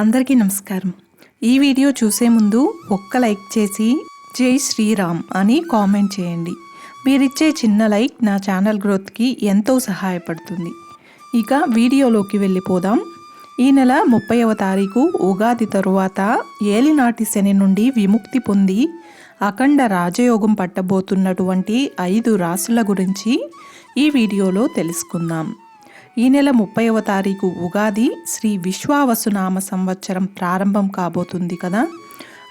అందరికీ నమస్కారం. ఈ వీడియో చూసే ముందు ఒక్క లైక్ చేసి జై శ్రీరామ్ అని కామెంట్ చేయండి. మీరిచ్చే చిన్న లైక్ నా ఛానల్ గ్రోత్కి ఎంతో సహాయపడుతుంది. ఇక వీడియోలోకి వెళ్ళిపోదాం. ఈ నెల ముప్పైవ తారీఖు ఉగాది తరువాత ఏలినాటి శని నుండి విముక్తి పొంది అఖండ రాజయోగం పట్టబోతున్నటువంటి ఐదు రాసుల గురించి ఈ వీడియోలో తెలుసుకుందాం. ఈ నెల ముప్పైవ తారీఖు ఉగాది శ్రీ విశ్వావసునామ సంవత్సరం ప్రారంభం కాబోతుంది కదా?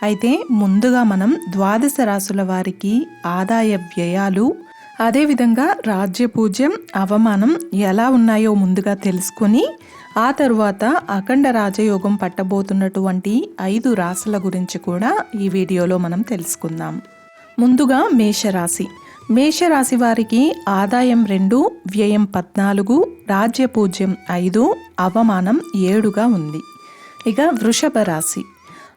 అయితే ముందుగా మనం ద్వాదశ రాసుల వారికి ఆదాయ వ్యయాలు అదేవిధంగా రాజ్యపూజ్యం అవమానం ఎలా ఉన్నాయో ముందుగా తెలుసుకొని ఆ తరువాత అఖండ రాజయోగం పట్టబోతున్నటువంటి ఐదు రాశుల గురించి కూడా ఈ వీడియోలో మనం తెలుసుకుందాం. ముందుగా మేషరాశి. మేషరాశి వారికి ఆదాయం రెండు వ్యయం పద్నాలుగు రాజ్యపూజ్యం ఐదు అవమానం ఏడుగా ఉంది. ఇక వృషభ రాశి.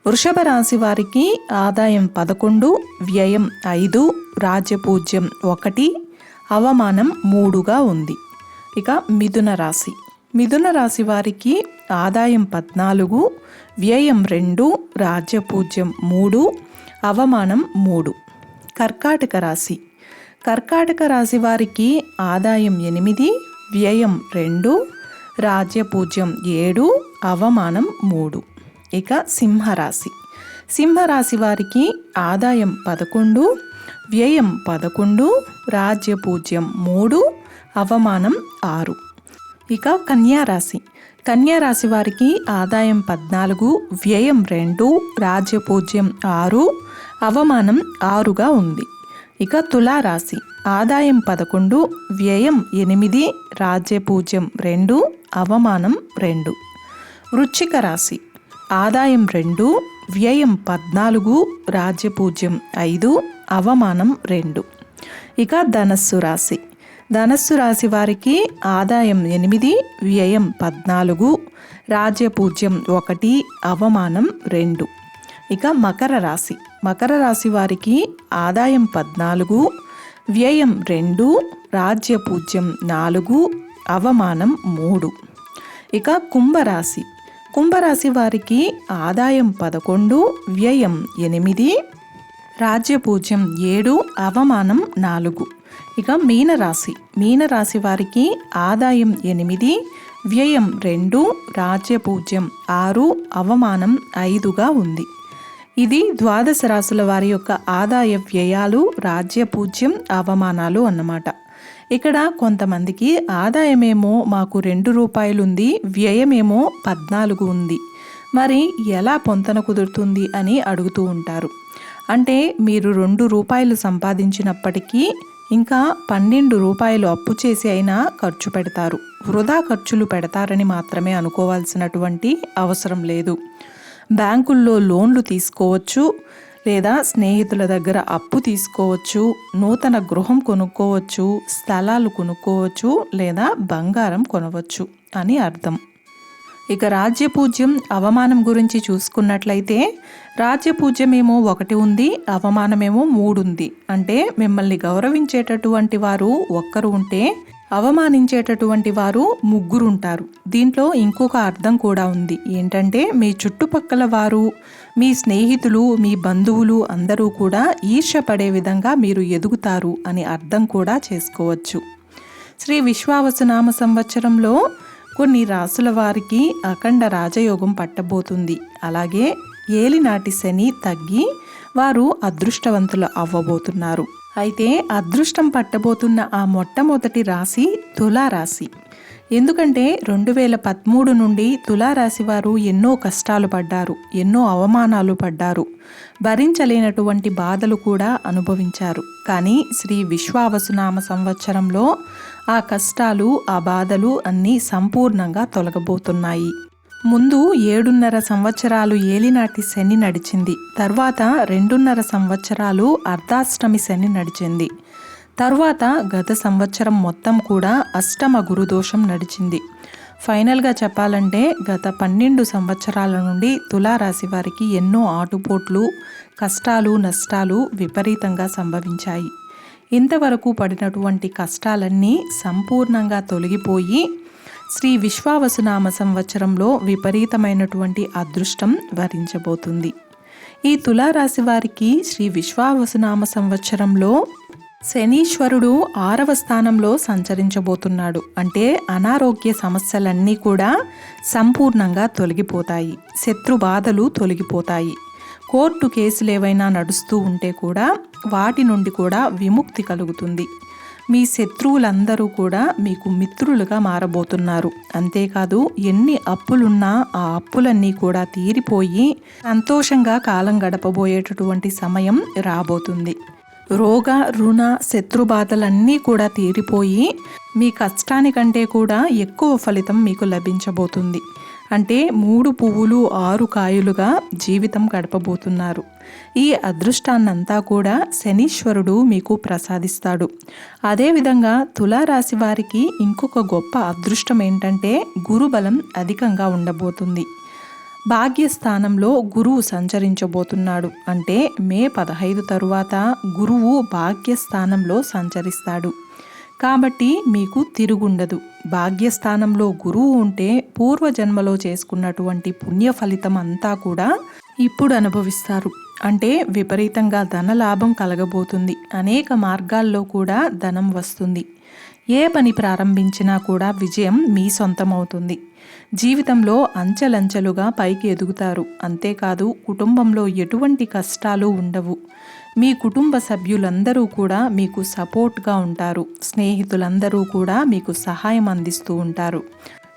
వృషభ రాశి వారికి ఆదాయం పదకొండు వ్యయం ఐదు రాజ్యపూజ్యం ఒకటి అవమానం మూడుగా ఉంది. ఇక మిథున రాశి. మిథున రాశి వారికి ఆదాయం పద్నాలుగు వ్యయం రెండు రాజ్యపూజ్యం మూడు అవమానం మూడు. కర్కాటక రాశి. కర్కాటక రాశి వారికి ఆదాయం ఎనిమిది వ్యయం రెండు రాజ్యపూజ్యం ఏడు అవమానం మూడు. ఇక సింహరాశి. సింహరాశి వారికి ఆదాయం పదకొండు వ్యయం పదకొండు రాజ్యపూజ్యం మూడు అవమానం ఆరు. ఇక కన్యారాశి. కన్యారాశి వారికి ఆదాయం పద్నాలుగు వ్యయం రెండు రాజ్యపూజ్యం ఆరు అవమానం ఆరుగా ఉంది. ఇక తులారాశి. ఆదాయం పదకొండు వ్యయం ఎనిమిది రాజ్యపూజ్యం రెండు అవమానం రెండు. వృచ్చిక రాశి. ఆదాయం రెండు వ్యయం పద్నాలుగు రాజ్యపూజ్యం ఐదు అవమానం రెండు. ఇక ధనస్సు రాశి. ధనస్సు రాశి వారికి ఆదాయం ఎనిమిది వ్యయం పద్నాలుగు రాజ్యపూజ్యం ఒకటి అవమానం రెండు. ఇక మకర రాశి. మకర రాశి వారికి ఆదాయం పద్నాలుగు వ్యయం రెండు రాజ్యపూజ్యం నాలుగు అవమానం మూడు. ఇక కుంభరాశి. కుంభరాశి వారికి ఆదాయం పదకొండు వ్యయం ఎనిమిది రాజ్యపూజ్యం ఏడు అవమానం నాలుగు. ఇక మీనరాశి. మీనరాశి వారికి ఆదాయం ఎనిమిది వ్యయం రెండు రాజ్యపూజ్యం ఆరు అవమానం ఐదుగా ఉంది. ఇది ద్వాదశ రాసుల వారి యొక్క ఆదాయ వ్యయాలు రాజ్య పూజ్యం అవమానాలు అన్నమాట. ఇక్కడ కొంతమందికి ఆదాయమేమో మాకు రెండు రూపాయలు ఉంది వ్యయమేమో పద్నాలుగు ఉంది. మరి ఎలా పొంతన కుదురుతుంది అని అడుగుతూ ఉంటారు. అంటే మీరు రెండు రూపాయలు సంపాదించినప్పటికీ ఇంకా పన్నెండు రూపాయలు అప్పు చేసి అయినా ఖర్చు పెడతారు. వృధా ఖర్చులు పెడతారని మాత్రమే అనుకోవాల్సినటువంటి అవసరం లేదు. బ్యాంకుల్లో లోన్లు తీసుకోవచ్చు లేదా స్నేహితుల దగ్గర అప్పు తీసుకోవచ్చు నూతన గృహం కొనుక్కోవచ్చు స్థలాలు కొనుక్కోవచ్చు లేదా బంగారం కొనవచ్చు అని అర్థం. ఇక రాజ్యపూజ్యం అవమానం గురించి చూసుకున్నట్లయితే రాజ్యపూజ్యమేమో ఒకటి ఉంది అవమానమేమో మూడు ఉంది అంటే మిమ్మల్ని గౌరవించేటటువంటి వారు ఒక్కరు ఉంటే అవమానించేటటువంటి వారు ముగ్గురు ఉంటారు దీంట్లో ఇంకొక అర్థం కూడా ఉంది. ఏంటంటే మీ చుట్టుపక్కల వారు మీ స్నేహితులు మీ బంధువులు అందరూ కూడా ఈర్షపడే విధంగా మీరు ఎదుగుతారు అని అర్థం కూడా చేసుకోవచ్చు. శ్రీ విశ్వావసునామ సంవత్సరంలో కొన్ని రాసుల వారికి అఖండ రాజయోగం పట్టబోతుంది. అలాగే ఏలినాటి శని తగ్గి వారు అదృష్టవంతులు అవ్వబోతున్నారు. అయితే అదృష్టం పట్టబోతున్న ఆ మొట్టమొదటి రాశి తులారాశి. ఎందుకంటే రెండు వేల పదమూడు నుండి తులారాశి వారు ఎన్నో కష్టాలు పడ్డారు ఎన్నో అవమానాలు పడ్డారు భరించలేనటువంటి బాధలు కూడా అనుభవించారు. కానీ శ్రీ విశ్వావసునామ సంవత్సరంలో ఆ కష్టాలు ఆ బాధలు అన్నీ సంపూర్ణంగా తొలగబోతున్నాయి. ముందు ఏడున్నర సంవత్సరాలు ఏలినాటి శని నడిచింది. తర్వాత రెండున్నర సంవత్సరాలు అర్ధాష్టమి శని నడిచింది. తర్వాత గత సంవత్సరం మొత్తం కూడా అష్టమ గురుదోషం నడిచింది. ఫైనల్గా చెప్పాలంటే గత పన్నెండు సంవత్సరాల నుండి తులారాశి వారికి ఎన్నో ఆటుపోట్లు కష్టాలు నష్టాలు విపరీతంగా సంభవించాయి. ఇంతవరకు పడినటువంటి కష్టాలన్నీ సంపూర్ణంగా తొలగిపోయి శ్రీ విశ్వావసునామ సంవత్సరంలో విపరీతమైనటువంటి అదృష్టం వరించబోతుంది. ఈ తులారాశి వారికి శ్రీ విశ్వావసునామ సంవత్సరంలో శనీశ్వరుడు ఆరవ స్థానంలో సంచరించబోతున్నాడు. అంటే అనారోగ్య సమస్యలన్నీ కూడా సంపూర్ణంగా తొలగిపోతాయి. శత్రు బాధలు తొలగిపోతాయి. కోర్టు కేసులు ఏవైనా నడుస్తూ ఉంటే కూడా వాటి నుండి కూడా విముక్తి కలుగుతుంది. మీ శత్రువులందరూ కూడా మీకు మిత్రులుగా మారబోతున్నారు. అంతేకాదు ఎన్ని అప్పులున్నా ఆ అప్పులన్నీ కూడా తీరిపోయి సంతోషంగా కాలం గడపబోయేటటువంటి సమయం రాబోతుంది. రోగ రుణ శత్రు బాధలన్నీ కూడా తీరిపోయి మీ కష్టానికంటే కూడా ఎక్కువ ఫలితం మీకు లభించబోతుంది. అంటే మూడు పువ్వులు ఆరు కాయలుగా జీవితం గడపబోతున్నారు. ఈ అదృష్టాన్నంతా కూడా శనీశ్వరుడు మీకు ప్రసాదిస్తాడు. అదేవిధంగా తులారాశి వారికి ఇంకొక గొప్ప అదృష్టం ఏంటంటే గురుబలం అధికంగా ఉండబోతుంది. భాగ్యస్థానంలో గురువు సంచరించబోతున్నాడు. అంటే మే పదహైదు తరువాత గురువు భాగ్యస్థానంలో సంచరిస్తాడు. కాబట్టి మీకు తిరుగుండదు. భాగ్యస్థానంలో గురువు ఉంటే పూర్వజన్మలో చేసుకున్నటువంటి పుణ్య ఫలితం అంతా కూడా ఇప్పుడు అనుభవిస్తారు. అంటే విపరీతంగా ధన లాభం కలగబోతుంది. అనేక మార్గాల్లో కూడా ధనం వస్తుంది. ఏ పని ప్రారంభించినా కూడా విజయం మీ సొంతమవుతుంది. జీవితంలో అంచెలంచెలుగా పైకి ఎదుగుతారు. అంతేకాదు కుటుంబంలో ఎటువంటి కష్టాలు ఉండవు. మీ కుటుంబ సభ్యులందరూ కూడా మీకు సపోర్ట్గా ఉంటారు. స్నేహితులందరూ కూడా మీకు సహాయం అందిస్తూ ఉంటారు.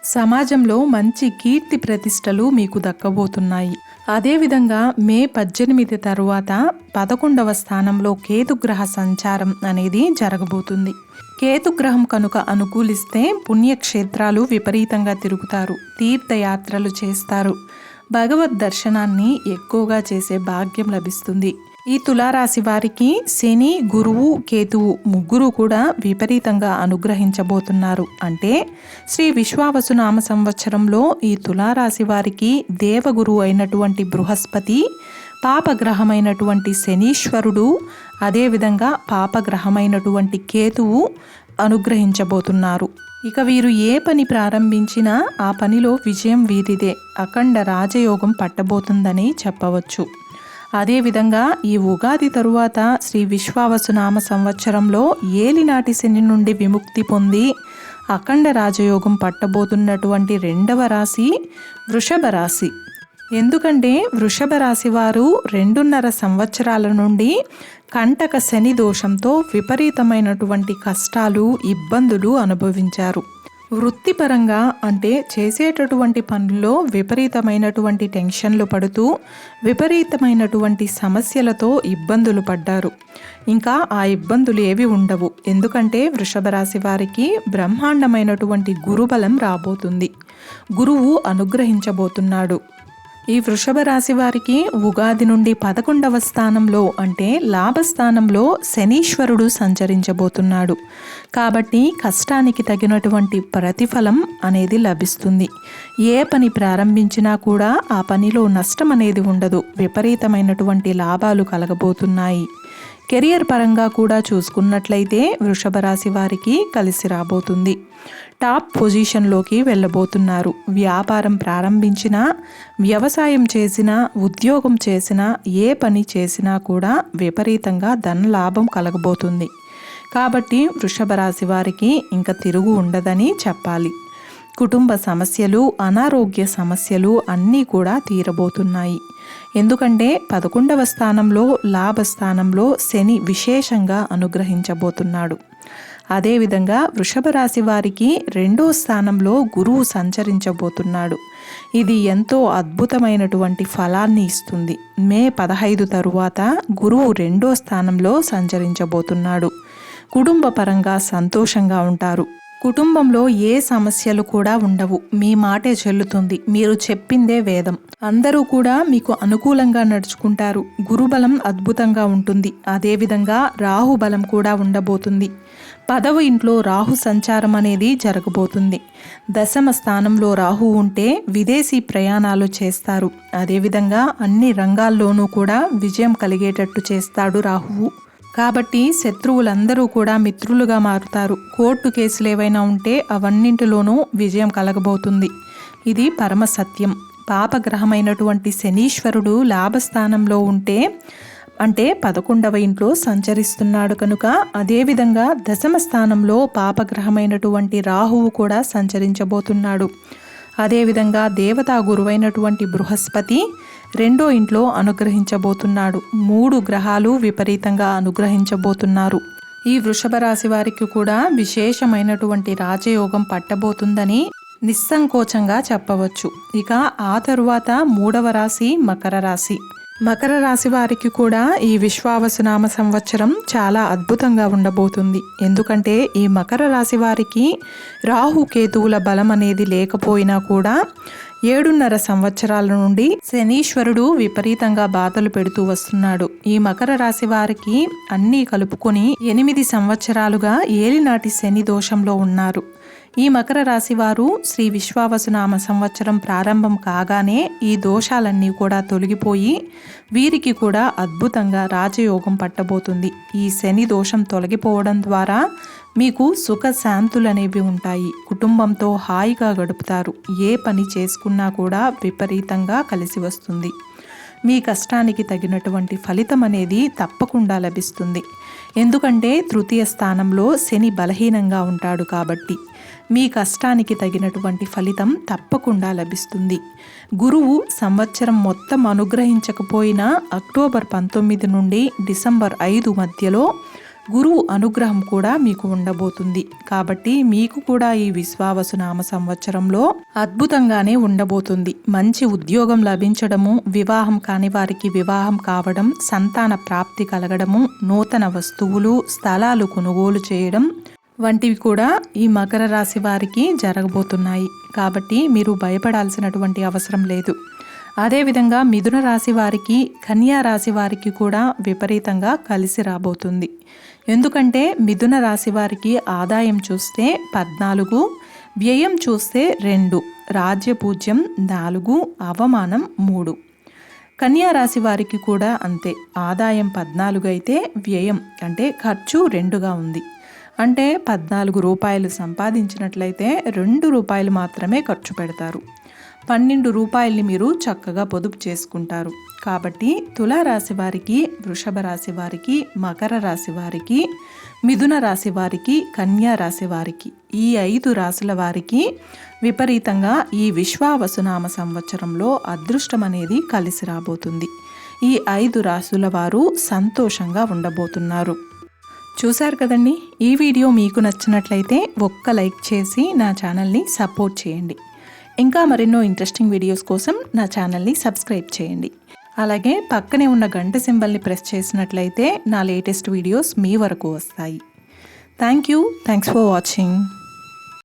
సమాజంలో మంచి కీర్తి ప్రతిష్టలు మీకు దక్కబోతున్నాయి. అదేవిధంగా మే పద్దెనిమిది తరువాత పదకొండవ స్థానంలో కేతుగ్రహ సంచారం అనేది జరగబోతుంది. కేతుగ్రహం కనుక అనుకూలిస్తే పుణ్యక్షేత్రాలు విపరీతంగా తిరుగుతారు తీర్థయాత్రలు చేస్తారు. భగవద్ దర్శనాన్ని ఎక్కువగా చేసే భాగ్యం లభిస్తుంది. ఈ తులారాశి వారికి శని గురువు కేతువు ముగ్గురు కూడా విపరీతంగా అనుగ్రహించబోతున్నారు. అంటే శ్రీ విశ్వావసునామ సంవత్సరంలో ఈ తులారాశి వారికి దేవగురు అయినటువంటి బృహస్పతి పాపగ్రహమైనటువంటి శనీశ్వరుడు అదేవిధంగా పాపగ్రహమైనటువంటి కేతువు అనుగ్రహించబోతున్నారు. ఇక వీరు ఏ పని ప్రారంభించినా ఆ పనిలో విజయం వీరిదే. అఖండ రాజయోగం పట్టబోతుందని చెప్పవచ్చు. అదేవిధంగా ఈ ఉగాది తరువాత శ్రీ విశ్వావసునామ సంవత్సరంలో ఏలినాటి శని నుండి విముక్తి పొంది అఖండ రాజయోగం పట్టబోతున్నటువంటి రెండవ రాశి వృషభ రాశి. ఎందుకంటే వృషభ రాశి వారు రెండున్నర సంవత్సరాల నుండి కంటక శని దోషంతో విపరీతమైనటువంటి కష్టాలు ఇబ్బందులు అనుభవించారు. వృత్తిపరంగా అంటే చేసేటటువంటి పనుల్లో విపరీతమైనటువంటి టెన్షన్లు పడుతూ విపరీతమైనటువంటి సమస్యలతో ఇబ్బందులు పడ్డారు. ఇంకా ఆ ఇబ్బందులు ఏవి ఉండవు. ఎందుకంటే వృషభ రాశి వారికి బ్రహ్మాండమైనటువంటి గురుబలం రాబోతుంది. గురువు అనుగ్రహించబోతున్నాడు. ఈ వృషభ రాశి వారికి ఉగాది నుండి పదకొండవ స్థానంలో అంటే లాభస్థానంలో శనీశ్వరుడు సంచరించబోతున్నాడు. కాబట్టి కష్టానికి తగినటువంటి ప్రతిఫలం అనేది లభిస్తుంది. ఏ పని ప్రారంభించినా కూడా ఆ పనిలో నష్టం అనేది ఉండదు. విపరీతమైనటువంటి లాభాలు కలగబోతున్నాయి. కెరియర్ పరంగా కూడా చూసుకున్నట్లయితే వృషభ రాశి వారికి కలిసి రాబోతుంది. టాప్ పొజిషన్లోకి వెళ్ళబోతున్నారు. వ్యాపారం ప్రారంభించినా వ్యవసాయం చేసినా ఉద్యోగం చేసినా ఏ పని చేసినా కూడా విపరీతంగా ధన లాభం కలగబోతుంది. కాబట్టి వృషభ రాశి వారికి ఇంకా తిరుగు ఉండదని చెప్పాలి. కుటుంబ సమస్యలు అనారోగ్య సమస్యలు అన్నీ కూడా తీరబోతున్నాయి. ఎందుకంటే పదకొండవ స్థానంలో లాభస్థానంలో శని విశేషంగా అనుగ్రహించబోతున్నాడు. అదేవిధంగా వృషభ రాశి వారికి రెండో స్థానంలో గురువు సంచరించబోతున్నాడు. ఇది ఎంతో అద్భుతమైనటువంటి ఫలాన్ని ఇస్తుంది. మే పదహైదు తరువాత గురువు రెండో స్థానంలో సంచరించబోతున్నాడు. కుటుంబ పరంగా సంతోషంగా ఉంటారు. కుటుంబంలో ఏ సమస్యలు కూడా ఉండవు. మీ మాటే చెల్లుతుంది. మీరు చెప్పిందే వేదం. అందరూ కూడా మీకు అనుకూలంగా నడుచుకుంటారు. గురుబలం అద్భుతంగా ఉంటుంది. అదేవిధంగా రాహు బలం కూడా ఉండబోతుంది. పదవ ఇంట్లో రాహు సంచారం అనేది జరగబోతుంది. దశమ స్థానంలో రాహు ఉంటే విదేశీ ప్రయాణాలు చేస్తారు. అదేవిధంగా అన్ని రంగాల్లోనూ కూడా విజయం కలిగేటట్టు చేస్తాడు రాహువు. కాబట్టి శత్రువులందరూ కూడా మిత్రులుగా మారుతారు. కోర్టు కేసులు ఏవైనా ఉంటే అవన్నింటిలోనూ విజయం కలగబోతుంది. ఇది పరమ సత్యం. పాపగ్రహమైనటువంటి శనీశ్వరుడు లాభస్థానంలో ఉంటే అంటే పదకొండవ ఇంట్లో సంచరిస్తున్నాడు కనుక అదేవిధంగా దశమ స్థానంలో పాపగ్రహమైనటువంటి రాహువు కూడా సంచరించబోతున్నాడు. అదేవిధంగా దేవతా గురువైనటువంటి బృహస్పతి రెండో ఇంట్లో అనుగ్రహించబోతున్నాడు. మూడు గ్రహాలు విపరీతంగా అనుగ్రహించబోతున్నారు. ఈ వృషభ రాశి వారికి కూడా విశేషమైనటువంటి రాజయోగం పట్టబోతుందని నిస్సంకోచంగా చెప్పవచ్చు. ఇక ఆ తరువాత మూడవ రాశి మకర రాశి. మకర రాశి వారికి కూడా ఈ విశ్వావసునామ సంవత్సరం చాలా అద్భుతంగా ఉండబోతుంది. ఎందుకంటే ఈ మకర రాశి వారికి రాహు కేతువుల బలం అనేది లేకపోయినా కూడా ఏడున్నర సంవత్సరాల నుండి శనీశ్వరుడు విపరీతంగా బాధలు పెడుతూ వస్తున్నాడు. ఈ మకర రాశి వారికి అన్నీ కలుపుకొని ఎనిమిది సంవత్సరాలుగా ఏలినాటి శని దోషంలో ఉన్నారు. ఈ మకర రాశి వారు శ్రీ విశ్వావసునామ సంవత్సరం ప్రారంభం కాగానే ఈ దోషాలన్నీ కూడా తొలగిపోయి వీరికి కూడా అద్భుతంగా రాజయోగం పట్టబోతుంది. ఈ శని దోషం తొలగిపోవడం ద్వారా మీకు సుఖ శాంతులు అనేవి ఉంటాయి. కుటుంబంతో హాయిగా గడుపుతారు. ఏ పని చేసుకున్నా కూడా విపరీతంగా కలిసి వస్తుంది. మీ కష్టానికి తగినటువంటి ఫలితం అనేది తప్పకుండా లభిస్తుంది. ఎందుకంటే తృతీయ స్థానంలో శని బలహీనంగా ఉంటాడు కాబట్టి. మీ కష్టానికి తగినటువంటి ఫలితం తప్పకుండా లభిస్తుంది. గురువు సంవత్సరం మొత్తం అనుగ్రహించకపోయినా అక్టోబర్ పంతొమ్మిది నుండి డిసెంబర్ ఐదు మధ్యలో గురువు అనుగ్రహం కూడా మీకు ఉండబోతుంది. కాబట్టి మీకు కూడా ఈ విశ్వావసునామ సంవత్సరంలో అద్భుతంగానే ఉండబోతుంది. మంచి ఉద్యోగం లభించడము వివాహం కాని వారికి వివాహం కావడం సంతాన ప్రాప్తి కలగడము నూతన వస్తువులు స్థలాలు కొనుగోలు చేయడం వంటివి కూడా ఈ మకర రాశి వారికి జరగబోతున్నాయి. కాబట్టి మీరు భయపడాల్సినటువంటి అవసరం లేదు. అదేవిధంగా మిథున రాశి వారికి కన్యా రాశి వారికి కూడా విపరీతంగా కలిసి రాబోతుంది. ఎందుకంటే మిథున రాశి వారికి ఆదాయం చూస్తే పద్నాలుగు వ్యయం చూస్తే రెండు రాజ్యపూజ్యం నాలుగు అవమానం మూడు. కన్యా రాశి వారికి కూడా అంతే. ఆదాయం పద్నాలుగు అయితే వ్యయం అంటే ఖర్చు రెండుగా ఉంది. అంటే పద్నాలుగు రూపాయలు సంపాదించినట్లయితే రెండు రూపాయలు మాత్రమే ఖర్చు పెడతారు. పన్నెండు రూపాయల్ని మీరు చక్కగా పొదుపు చేసుకుంటారు. కాబట్టి తులారాశి వారికి వృషభ రాశి వారికి మకర రాశి వారికి మిథున రాశి వారికి కన్యా రాశి వారికి ఈ ఐదు రాశుల వారికి విపరీతంగా ఈ విశ్వావసునామ సంవత్సరంలో అదృష్టం అనేది కలిసి రాబోతుంది. ఈ ఐదు రాశుల వారు సంతోషంగా ఉండబోతున్నారు. చూశారు కదండి? ఈ వీడియో మీకు నచ్చినట్లయితే ఒక్క లైక్ చేసి నా ఛానల్ని సపోర్ట్ చేయండి. ఇంకా మరెన్నో ఇంట్రెస్టింగ్ వీడియోస్ కోసం నా ఛానల్ని సబ్స్క్రైబ్ చేయండి. అలాగే పక్కనే ఉన్న గంట సింబల్ని ప్రెస్ చేసినట్లయితే నా లేటెస్ట్ వీడియోస్ మీ వరకు వస్తాయి. Thank you. Thanks for watching.